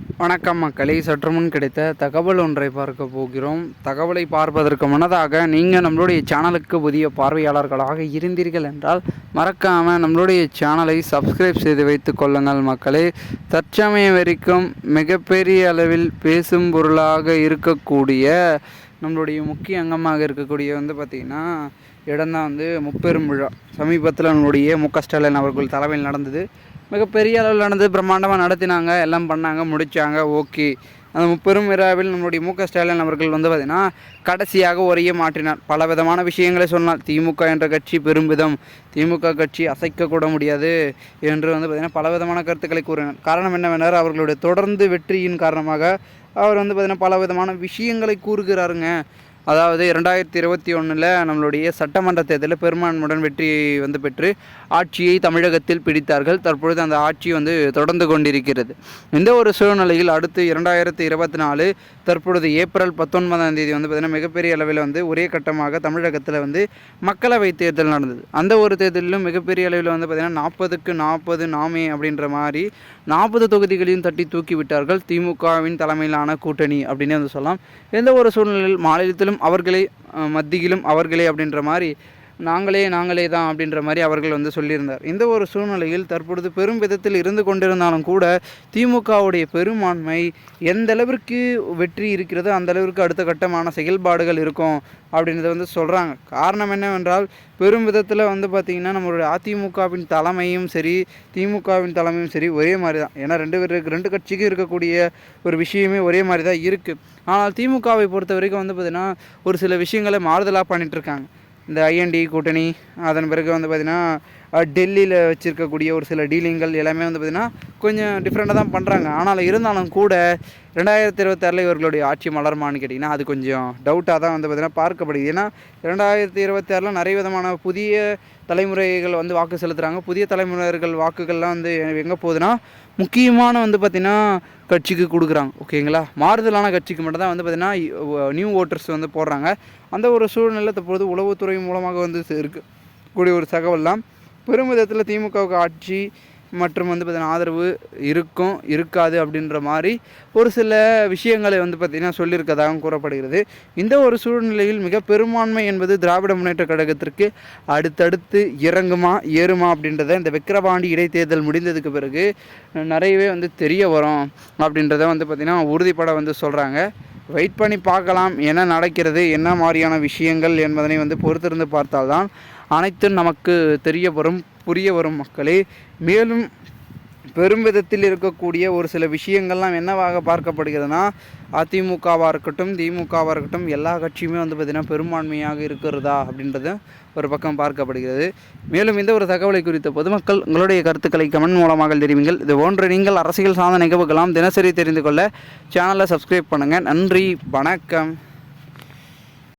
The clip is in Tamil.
வணக்கம் மக்களை. சற்று முன் கிடைத்த தகவல் ஒன்றை பார்க்க போகிறோம். தகவலை பார்ப்பதற்கு முன்னதாக நீங்கள் நம்மளுடைய சேனலுக்கு புதிய பார்வையாளர்களாக இருந்தீர்கள் என்றால் மறக்காமல் நம்மளுடைய சேனலை சப்ஸ்கிரைப் செய்து வைத்து கொள்ளுங்கள் மக்களே. தற்சமயம் வரைக்கும் மிகப்பெரிய அளவில் பேசும் பொருளாக இருக்கக்கூடிய நம்மளுடைய முக்கிய அங்கமாக இருக்கக்கூடிய வந்து பார்த்திங்கன்னா இடம்தான் வந்து முப்பெரும் விழா. சமீபத்தில் நம்மளுடைய மு க ஸ்டாலின் அவர்கள் தலைமையில் நடந்தது மிகப்பெரிய அளவில் பிரம்மாண்டமாக நடத்தினாங்க எல்லாம் பண்ணாங்க முடித்தாங்க ஓகே. அந்த முப்பெரும் விழாவில் நம்மளுடைய மு க ஸ்டாலின் அவர்கள் வந்து பார்த்திங்கன்னா கடைசியாக உரையை மாற்றினார். பல விதமான விஷயங்களை சொன்னார். திமுக என்ற கட்சி பெருமிதம் திமுக கட்சி அசைக்கக்கூட முடியாது என்று வந்து பார்த்திங்கன்னா பல விதமான கருத்துக்களை கூறினார். காரணம் என்னவென்றால் அவர்களுடைய தொடர்ந்து வெற்றியின் காரணமாக அவர் வந்து பார்த்திங்கன்னா பல விதமான விஷயங்களை கூறுகிறாருங்க. அதாவது இரண்டாயிரத்தி இருபத்தி ஒன்றில் நம்மளுடைய சட்டமன்ற தேர்தலில் பெரும்பான்மையுடன் வெற்றி வந்து பெற்று ஆட்சியை தமிழகத்தில் பிடித்தார்கள். தற்பொழுது அந்த ஆட்சி வந்து தொடர்ந்து கொண்டிருக்கிறது. இந்த ஒரு சூழ்நிலையில் அடுத்து இரண்டாயிரத்தி இருபத்தி நாலு தற்பொழுது ஏப்ரல் பத்தொன்பதாம் தேதி வந்து பார்த்திங்கன்னா மிகப்பெரிய அளவில் வந்து ஒரே கட்டமாக தமிழகத்தில் வந்து மக்களவை தேர்தல் நடந்தது. அந்த ஒரு தேர்தலிலும் மிகப்பெரிய அளவில் வந்து பார்த்திங்கன்னா நாற்பதுக்கு நாற்பது நாமே அப்படின்ற மாதிரி நாற்பது தொகுதிகளையும் தட்டி தூக்கி விட்டார்கள். திமுகவின் தலைமையிலான கூட்டணி அப்படின்னு வந்து சொல்லலாம். எந்த ஒரு சூழ்நிலையில் மாநிலத்திலும் அவர்களே மத்தியிலும் அவர்களே அப்படின்ற மாதிரி நாங்களே நாங்களே தான் அப்படின்ற மாதிரி அவர்கள் வந்து சொல்லியிருந்தார். இந்த ஒரு சூழ்நிலையில் தற்பொழுது பெரும் விதத்தில் இருந்து கொண்டிருந்தாலும் கூட திமுகவுடைய பெரும்பான்மை எந்த அளவிற்கு வெற்றி இருக்கிறதோ அந்த அளவிற்கு அடுத்த கட்டமான செயல்பாடுகள் இருக்கும் அப்படின்றத வந்து சொல்கிறாங்க காரணம் என்னவென்றால் பெரும் விதத்தில் வந்து பார்த்திங்கன்னா நம்மளுடைய அதிமுகவின் தலைமையும் சரி திமுகவின் தலைமையும் சரி ஒரே மாதிரி தான் ஏன்னா ரெண்டு பேருக்கு ரெண்டு கட்சிக்கும் இருக்கக்கூடிய ஒரு விஷயமே ஒரே மாதிரி தான் இருக்குது ஆனால் திமுகவை பொறுத்த வரைக்கும் வந்து பார்த்திங்கன்னா ஒரு சில விஷயங்களை மாறுதலாக பண்ணிகிட்ருக்காங்க இந்த ஐஎன்டி கூட்டணி அதன் பிறகு வந்து பார்த்திங்கன்னா டெல்லியில் வச்சுருக்கக்கூடிய ஒரு சில டீலிங்கள் எல்லாமே வந்து பார்த்திங்கன்னா கொஞ்சம் டிஃப்ரெண்ட்டாக தான் பண்ணுறாங்க ஆனால் இருந்தாலும் கூட ரெண்டாயிரத்தி இருபத்தாறில் இவர்களுடைய ஆட்சி மலருமான்னு கேட்டிங்கன்னா அது கொஞ்சம் டவுட்டாக தான் வந்து பார்த்திங்கன்னா பார்க்கப்படுது. ஏன்னா ரெண்டாயிரத்தி இருபத்தி ஆறில் நிறைய விதமான புதிய தலைமுறைகள் வந்து வாக்கு செலுத்துகிறாங்க புதிய தலைமுறைகள் வாக்குகள்லாம் வந்து எங்கே போகுதுன்னா முக்கியமான வந்து பார்த்திங்கன்னா கட்சிக்கு கொடுக்குறாங்க. ஓகேங்களா? மாறுதலான கட்சிக்கு மட்டும் தான் வந்து பார்த்திங்கன்னா நியூ ஓட்டர்ஸ் வந்து போடுறாங்க. அந்த ஒரு சூழ்நிலை தற்போது உளவுத்துறை மூலமாக வந்து இருக்கு. கூடிய ஒரு தகவல்லாம் பெருமிதத்தில் திமுகவுக்கு ஆட்சி மற்றும் வந்து பார்த்திங்கன்னா ஆதரவு இருக்கும் இருக்காது அப்படின்ற மாதிரி ஒரு சில விஷயங்களை வந்து பார்த்திங்கன்னா சொல்லியிருக்கதாகவும் கூறப்படுகிறது. இந்த ஒரு சூழ்நிலையில் மிக பெரும்பான்மை என்பது திராவிட முன்னேற்ற கழகத்திற்கு அடுத்தடுத்து இறங்குமா ஏறுமா அப்படின்றத இந்த விக்கிரவாண்டி இடைத்தேர்தல் முடிந்ததுக்கு பிறகு நிறையவே வந்து தெரிய வரும் அப்படின்றத வந்து பார்த்திங்கன்னா உறுதிப்பட வந்து சொல்கிறாங்க வெயிட் பண்ணி பார்க்கலாம் என்ன நடக்கிறது என்ன மாதிரியான விஷயங்கள் என்பதனை வந்து பொறுத்திருந்து பார்த்தால்தான் அனைத்தும் நமக்கு தெரிய வரும் புரிய வரும் மக்களே. மேலும் பெரும் விதத்தில் இருக்கக்கூடிய ஒரு சில விஷயங்கள்லாம் என்னவாக பார்க்கப்படுகிறதுனா அதிமுகவாக இருக்கட்டும் திமுகவாக இருக்கட்டும் எல்லா கட்சியுமே வந்து பார்த்திங்கன்னா பெரும்பான்மையாக இருக்கிறதா அப்படின்றது ஒரு பக்கம் பார்க்கப்படுகிறது. மேலும் இந்த ஒரு தகவலை குறித்த பொதுமக்கள் உங்களுடைய கருத்துக்களை கமெண்ட் மூலமாக தெரிவிங்கள். இது போன்று நீங்கள் அரசியல் சார்ந்த நிகழ்வுகளாம் தினசரி தெரிந்து கொள்ள சேனலை சப்ஸ்கிரைப் பண்ணுங்கள் நன்றி வணக்கம்.